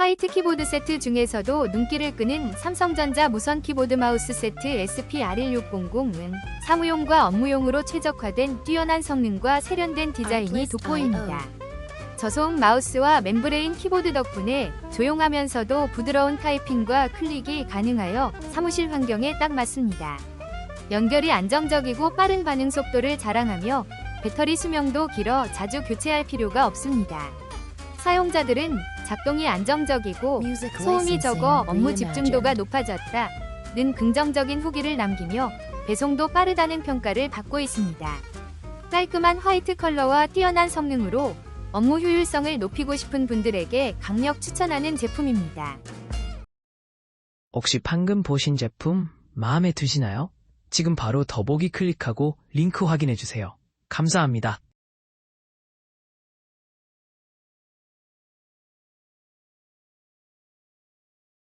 화이트 키보드 세트 중에서도 눈길을 끄는 삼성전자 무선 키보드 마우스 세트 SP-R1600은 사무용과 업무용으로 최적화된 뛰어난 성능과 세련된 디자인이 돋보입니다. 저소음 마우스와 멤브레인 키보드 덕분에 조용하면서도 부드러운 타이핑과 클릭이 가능하여 사무실 환경에 딱 맞습니다. 연결이 안정적이고 빠른 반응 속도를 자랑하며 배터리 수명도 길어 자주 교체할 필요가 없습니다. 사용자들은 작동이 안정적이고 소음이 적어 업무 집중도가 높아졌다. 는 긍정적인 후기를 남기며 배송도 빠르다는 평가를 받고 있습니다. 깔끔한 화이트 컬러와 뛰어난 성능으로 업무 효율성을 높이고 싶은 분들에게 강력 추천하는 제품입니다. 혹시 방금 보신 제품 마음에 드시나요? 지금 바로 더보기 클릭하고 링크 확인해 주세요. 감사합니다.